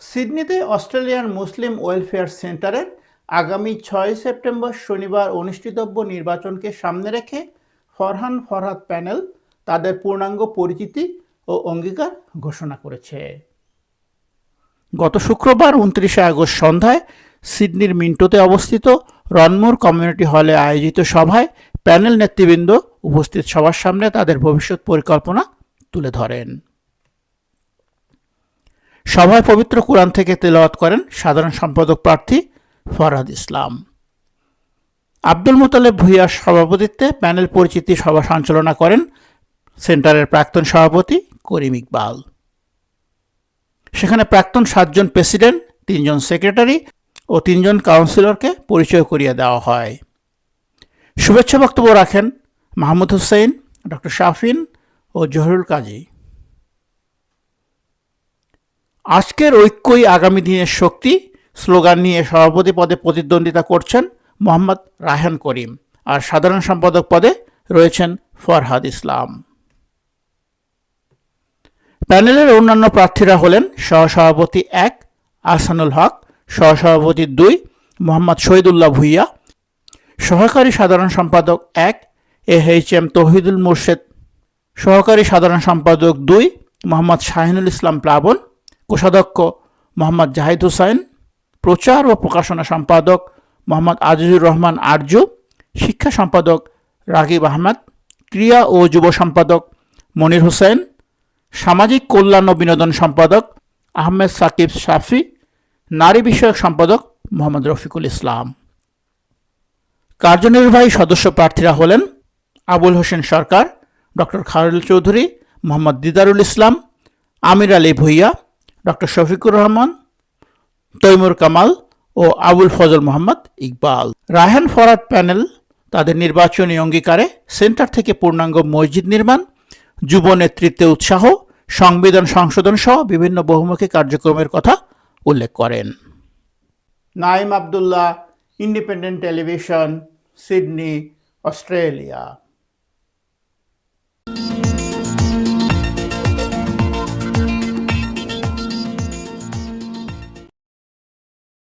সিডনিতে Australian Muslim welfare সেন্টারের আগামী ছয় সেপ্টেম্বর শনিবার অনুষ্ঠিতব্য নির্বাচনকে সামনে রেখে ফরহান ফরহাদ প্যানেল তাদের পূর্ণাঙ্গ পরিচিতি ও অঙ্গীকার ঘোষণা করেছে। গত শুক্রবার উনত্রিশে আগস্ট সন্ধ্যায় সিডনির মিন্টোতে অবস্থিত রনমোর কমিউনিটি হলে আয়োজিত সভায় প্যানেল নেতৃবৃন্দ উপস্থিত সবার সামনে তাদের ভবিষ্যৎ পরিকল্পনা তুলে ধরেন। সভায় পবিত্র কোরআন থেকে তেলাওয়াত করেন সাধারণ সম্পাদক প্রার্থী ফরহাদ ইসলাম। আব্দুল মোতালেব ভুইয়ার সভাপতিত্বে প্যানেল পরিচিতি সভা সঞ্চালনা করেন সেন্টারের প্রাক্তন সভাপতি করিম ইকবাল। সেখানে প্রাক্তন সাতজন প্রেসিডেন্ট, তিনজন সেক্রেটারি ও তিনজন কাউন্সিলরকে পরিচয় করিয়ে দেওয়া হয়। শুভেচ্ছা বক্তব্য রাখেন মাহমুদ হুসেন ডক্টর শাফিন ও জহরুল কাজী। আজকের ঐক্যই আগামী দিনের শক্তি। স্লোগান নিয়ে সভাপতি পদে প্রতিদ্বন্দ্বিতা করছেন মোহাম্মদ রায়হান করিম। আর সাধারণ সম্পাদক পদে রয়েছেন ফরহাদ ইসলাম। প্যানেলের অন্যান্য প্রার্থীরা হলেন সহসভাপতি এক আহসানুল হক, সহসভাপতি দুই মোহাম্মদ শহীদুল্লাহ ভুইয়া, সহকারী সাধারণ সম্পাদক এক A H M Tahidul Murshed, সহকারী সাধারণ সম্পাদক দুই মোহাম্মদ শাহিনুল ইসলাম প্লাবন কোষাধ্যক্ষ মোহাম্মদ জাহিদ হুসাইন, প্রচার ও প্রকাশনা সম্পাদক মোহাম্মদ আজিজুর রহমান আরজু, শিক্ষা সম্পাদক রাগিব আহমেদ, ক্রিয়া ও যুব সম্পাদক মনির হোসেন, সামাজিক কল্যাণ ও বিনোদন সম্পাদক আহমেদ সাকিব শাফি, নারী বিষয়ক সম্পাদক মোহাম্মদ রফিকুল ইসলাম। কার্যনির্বাহী সদস্য প্রার্থীরা হলেন আবুল হোসেন সরকার, ডক্টর খারুল চৌধুরী, মোহাম্মদ দিদারুল ইসলাম, আমির আলী ভুইয়া ডক্টর শফিকুর রহমান, তৈমুর কামাল ও আবুল ফজল মোহাম্মদ ইকবাল। রায়হান ফরাদ প্যানেল তাদের নির্বাচনী অঙ্গীকারে সেন্টার থেকে পূর্ণাঙ্গ মসজিদ নির্মাণ, যুব নেতৃত্বে উৎসাহ, সংবিধান সংশোধন সহ বিভিন্ন বহুমুখী কার্যক্রমের কথা উল্লেখ করেন। Naim Abdullah, independent television, Sydney, Australia.